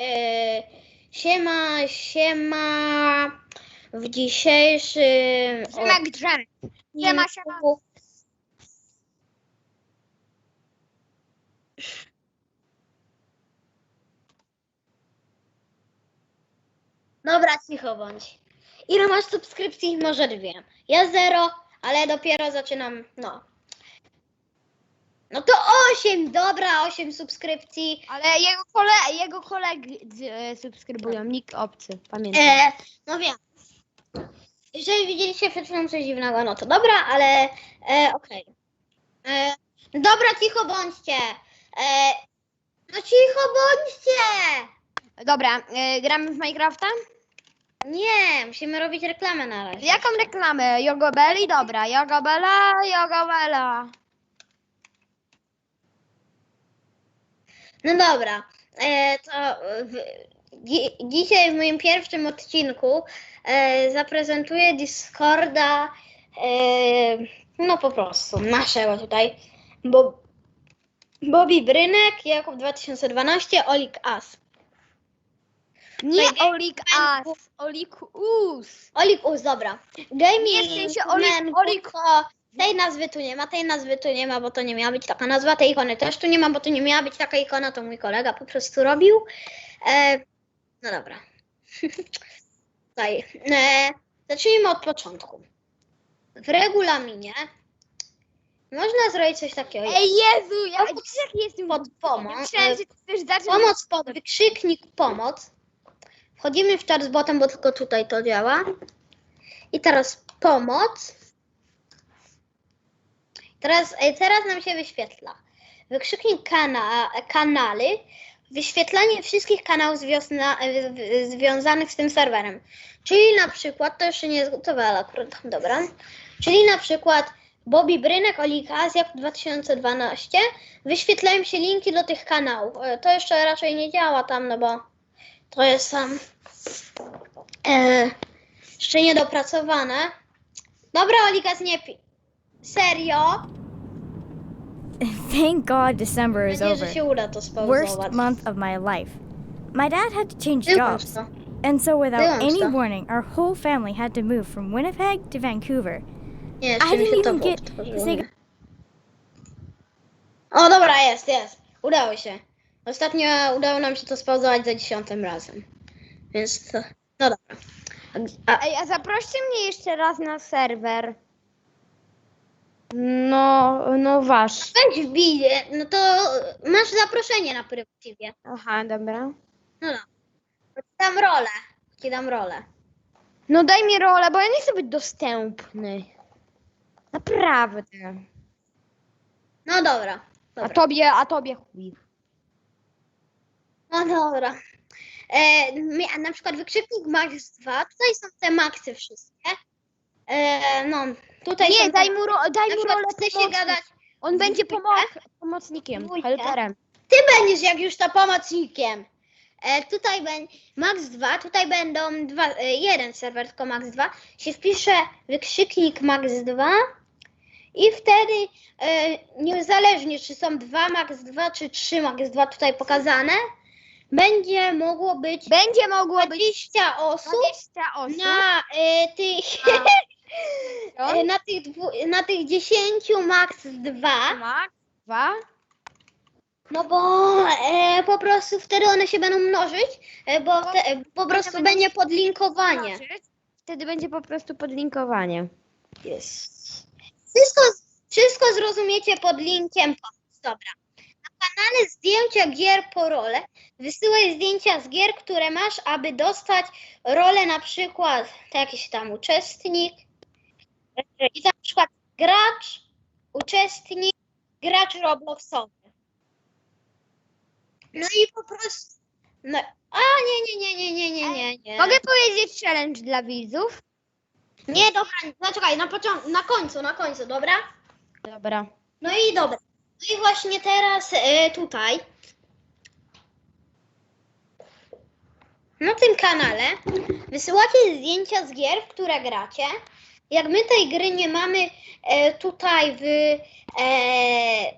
E, siema, siema. W dzisiejszym Siema Grzemek. Siema, siema. Dobra, cicho bądź. Ile masz subskrypcji? Może dwie. Ja zero, ale dopiero zaczynam, no. No to osiem, dobra, osiem subskrypcji. Ale jego, kole, jego kolegi e, subskrybują, nikt obcy, pamiętaj. E, no wiem. Jeżeli widzieliście przed chwilą coś dziwnego, no to dobra, ale e, okej. E, dobra, cicho bądźcie. E, no cicho bądźcie. Dobra, e, gramy w Minecrafta? Nie, musimy robić reklamę na razie. Jaką reklamę? Jogobeli? Dobra, Jogobela, Jogobela. No dobra, e, to dzi, dzisiaj w moim pierwszym odcinku e, zaprezentuję Discorda, e, no po prostu, naszego tutaj, bo Bobby Brynek, Jakub 2012, Olik As. Nie Tutaj Olik As, Olik Us. Olik Us, dobra. Gaming, Nie, w sensie Olik- Olik- tej nazwy tu nie ma, tej nazwy tu nie ma, bo to nie miała być taka nazwa, tej ikony też tu nie ma, bo to nie miała być taka ikona, to mój kolega po prostu robił. E, no dobra. Tutaj. E, zacznijmy od początku. W regulaminie można zrobić coś takiego. jak Ej Jezu, ja Pod- jaki jestem pod pomoc. Myślałem, że ty chcesz zacząć. Pomoc pod wykrzyknik pomoc. Wchodzimy w czat z botem, bo tylko tutaj to działa. I teraz pomoc. Teraz, e, teraz nam się wyświetla. Wykrzyknik kana, kanaly. Wyświetlanie wszystkich kanałów e, związanych z tym serwerem. Czyli na przykład, to jeszcze nie jest gotowe, ale akurat dobra. Czyli na przykład Bobby Brynek, Olika Azja 2012. Wyświetlają się linki do tych kanałów. E, To jeszcze raczej nie działa tam, no bo to jest tam e, jeszcze niedopracowane. Dobra, Olikas, nie pi... Serio? Thank God December is nadzieję, over. że się uda to Worst month of my life. My dad had to change Wyłącz jobs, to. and so without Wyłącz any to. warning, our whole family had to move from Winnipeg to Vancouver. Nie, jeszcze I mi się didn't to even get say O, dobra, jest, jest. Udało się. Ostatnio udało nam się to spauzować za dziesiątym razem. Więc to... No dobra. A, Ej, a zaproście mnie jeszcze raz na serwer. No, no wasz. weź wbij, no to masz zaproszenie na prywatywie. Aha, dobra. No. To ci dam rolę. Ci dam rolę. No daj mi rolę, bo ja nie chcę być dostępny. Naprawdę. No dobra. A dobra. tobie, a tobie chuj. No dobra. E, mi- a na przykład wykrzyknik max 2, tutaj są te maxy wszystkie. E, no, tutaj Nie, są daj mu, ro, daj na mu przykład rolę chce się gadać, On będzie pomo- pomocnikiem, helperem. ty będziesz jak już to pomocnikiem. E, tutaj będzie max 2, tutaj będą dwa, e, jeden serwer tylko max 2. Się wpisze wykrzyknik max 2 i wtedy e, niezależnie czy są 2 max 2 czy 3 max 2 tutaj pokazane, będzie mogło być Będzie mogło być 20 osób 20 osób. na e, tych na tych dwu, na tych 10 max 2, Max, dwa. no bo e, po prostu wtedy one się będą mnożyć, e, bo te, e, po prostu będzie podlinkowanie. Wtedy będzie po prostu podlinkowanie. Jest. Wszystko, wszystko zrozumiecie pod linkiem. Dobra. Na kanale zdjęcia gier po role wysyłaj zdjęcia z gier, które masz, aby dostać rolę na przykład to jakiś tam uczestnik i na przykład gracz, uczestnik, gracz Robloxowy. No i po prostu. No, a nie, nie, nie, nie, nie, nie, nie, nie. Mogę powiedzieć challenge dla widzów? Nie, dobra, no czekaj, na początku, na końcu, na końcu, dobra? Dobra. No i dobra. No i właśnie teraz e, tutaj na tym kanale wysyłacie zdjęcia z gier, w które gracie. Jak my tej gry nie mamy e, tutaj w, e,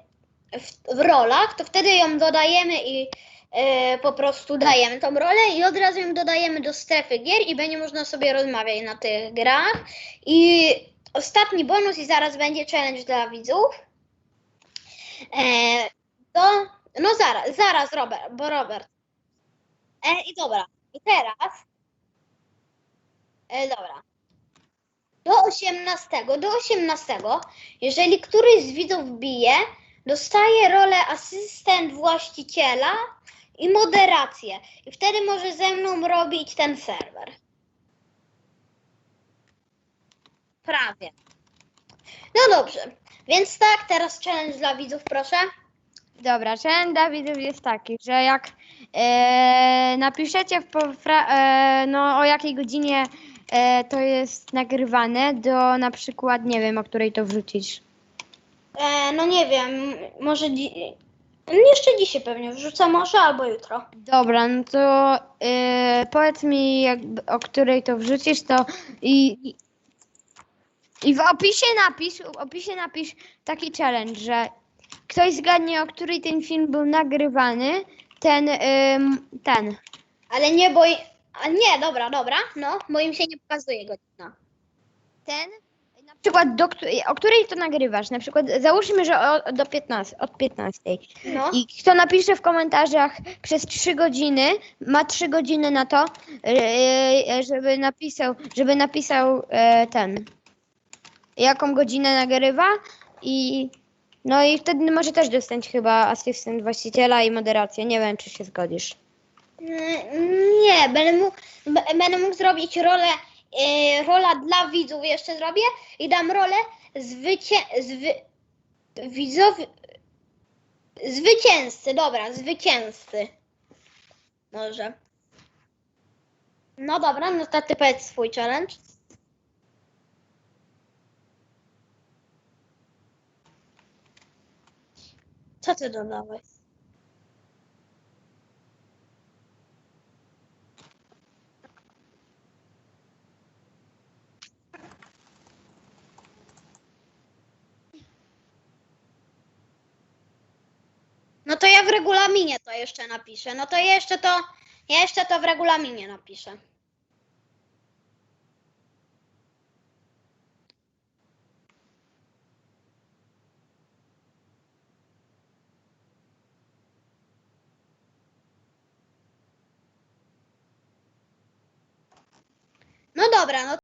w, w rolach, to wtedy ją dodajemy i e, po prostu dajemy tą rolę i od razu ją dodajemy do strefy gier i będzie można sobie rozmawiać na tych grach. I ostatni bonus i zaraz będzie challenge dla widzów. E, to, no zaraz, zaraz Robert, bo Robert. E, I dobra, i teraz, e, dobra. Do 18, do 18, jeżeli któryś z widzów bije, dostaje rolę asystent właściciela i moderację. I wtedy może ze mną robić ten serwer. Prawie. No dobrze, więc tak, teraz challenge dla widzów, proszę. Dobra, challenge Dawidów jest taki, że jak e, napiszecie w e, no, o jakiej godzinie e, to jest nagrywane, do na przykład, nie wiem, o której to wrzucić. E, no nie wiem, może dzi- jeszcze dzisiaj pewnie wrzucę może albo jutro. Dobra, no to e, powiedz mi, jakby, o której to wrzucisz, to i, i, i w opisie napisz, w opisie napisz taki challenge, że ktoś zgadnie, o której ten film był nagrywany, ten, ym, ten. Ale nie, bo... A nie, dobra, dobra, no, bo im się nie pokazuje godzina. ten, na przykład do, któ- o której to nagrywasz, na przykład załóżmy, że o, do 15, od 15 No. i kto napisze w komentarzach przez 3 godziny, ma 3 godziny na to, e, żeby napisał, żeby napisał e, ten, jaką godzinę nagrywa i no i wtedy może też dostać chyba asystent właściciela i moderację, nie wiem czy się zgodzisz. Nie, będę mógł, będę mógł zrobić rolę, e, rola dla widzów jeszcze zrobię i dam rolę zwycię, zwy, widzowi, zwycięzcy, dobra, zwycięzcy. Może. No dobra, no to ty powiedz swój challenge. Co ty dodałeś? No to ja w regulaminie to jeszcze napiszę. No to jeszcze to, jeszcze to w regulaminie napiszę. No dobra, no